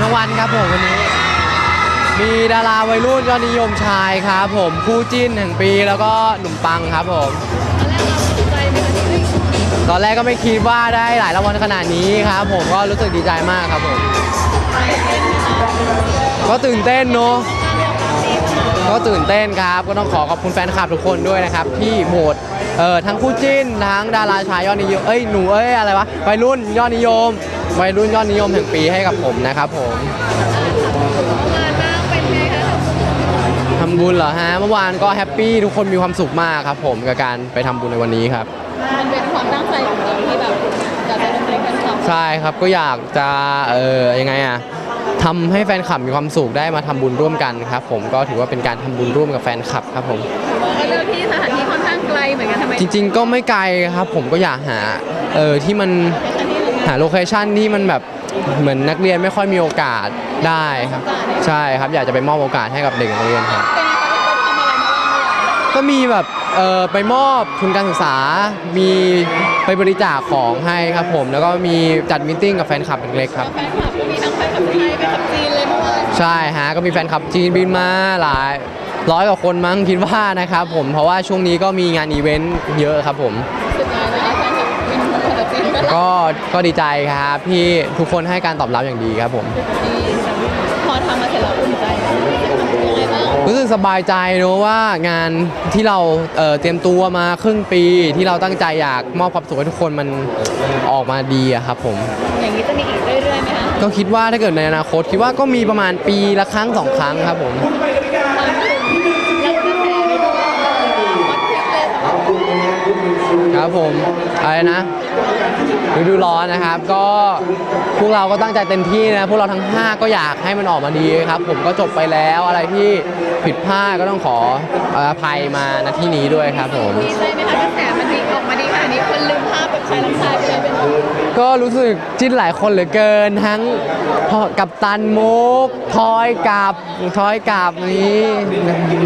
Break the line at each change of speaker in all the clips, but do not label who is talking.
ทั้งวันครับผมวันนี้ มีดาราวัยรุ่นยอดนิยมชายครับผมคู่จิ้นแห่งปีแล้วก็หนุ่มปังครับผม ตอนแรกก็ไม่คิดว่าได้หลายรางวัลขนาดนี้ครับผมก็รู้สึกดีใจมากครับผม ก็ตื่นเต้นเนอะก็ตื่นเต้นครับ ก็ต้องขอขอบคุณแฟนคลับทุกคนด้วยนะครับที่โหวต เอ่อทั้งคู่จิ้นทั้งดาราชายยอดนิยมเอ้ยหนูเอ้ยอะไรวะวัยรุ่นยอดนิยมวัยรุ่นยอดนิยมแห่งปีให้กับผมนะครับผมทำบุญเหรอฮะเมื่อวานก็แฮปปี้ทุกคนมีความสุขมากครับผมกับการไปทำบุญในวันนี้ครับ
มันเป็นความตั้งใจของเราที่แบบอยากจะดำเนินการทำ
ใช่ครับก็อยากจะเออยังไงอะ ทำให้แฟนคลับมีความสุขได้มาทำบุญร่วมกันครับผมก็ถือว่าเป็นการทำบุญร่วมกับแฟนคลับครับผม
ก็เลือกที่สถานที่ค่อนข้างไกลเหมือนกันทำไม
จริง ๆ ก็ไม่ไกลครับ ผมก็อยากหาเออที่มันหาโลเคชั่นที่มันแบบเหมือนนักเรียนไม่ค่อยมีโอกาสได้ครับ ใช่ครับอยากจะไปมอบโอกาสให้กับเด็กนักเรียนครับ
เป็นไงคะเราทำอะไรมาบ้างเมื่อวาน
ก็มีแบบเออไปมอบทุนการศึกษา มีไปบริจาคของให้ครับผม แล้วก็มีจัดมิทติ้งกับแฟนคลับเล็กๆครับ
แฟนคลับก็มี ทั้งแฟนคลับไทยแฟนคลับจีนเลยเมื่อวาน
ใช่ฮะก็มีแฟนคลับจีนบินมาหลายร้อยกว่าคนมั้งคิดว่านะครับผมเพราะว่าช่วงนี้ก็มีงานอีเวนต์เยอะครับผม
สุดยอดเลยแฟนคลับเป็นคนจากจีนก็
ก็ก็ดีใจครับที่ทุกคนให้การตอบรับอย่างดีครับผม
ดีพ อทำมาเสร็จแล้วอุ่นใจไหมยังไงบ้าง
รู้สึกสบายใจเนอะว่างานที่เราเอ่อเตรียมตัวมาครึ่งปีที่เราตั้งใจอยากมอบความสุขให้ทุกคนมันออกมาดีอะครับผม
อย่างนี้จะมีอีกเรื่อยๆไหมคะ
ก็คิดว่าถ้าเกิดในอนาคตคิดว่าก็มีประมาณปีละครั้งสองครั้งครับผม ครับผมอะไรนะฤดูร้อนนะครับ ก็พวกเราก็ตั้งใจเต็มที่นะพวกเราทั้ง 5 ก็อยากให้มันออกมาดีครับ ผมก็จบไปแล้วอะไรที่ผิดพลาดก็ต้องขออภัยมาณที่นี้ด้วยครับผม
ดีใจไหมคะกระแสมันดีออกมาดีขนาดนี้คนลืมภาพแบบ ชายรักชายไปเลยเป็นแบบ
ก็รู้สึกจิ้นหลายคนเหลือเกินทั้งกับตันมุกทอยกับทอยกับนี้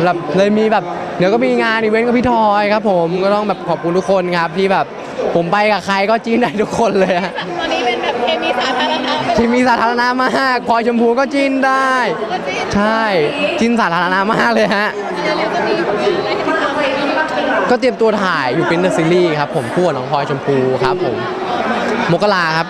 แบบเลยมีแบบเดี๋ยวก็มีงานอีเวนต์กับพี่ทอยครับ ผมก็ต้องแบบขอบคุณทุกคนครับที่แบบผมไปกับใครก็จิ้นได้ทุกคนเลยฮะ
ตอนนี้เป็นแบบเคมีสาธารณะไป
ที่มีสาธารณะมากพลอยชมพูก็จิ้นได้
ก็จริง
ใช่จิ้นสาธารณะมากเลยฮะ
อย่าลืมจะมีผลงานอะไรให้ติดตามไหม
ก็เตรียมตัวถ่ายอยู่เป็นเดอะซีรีส์ครับผมคู่กับน้องพลอยชมพูครับผมมกราครับ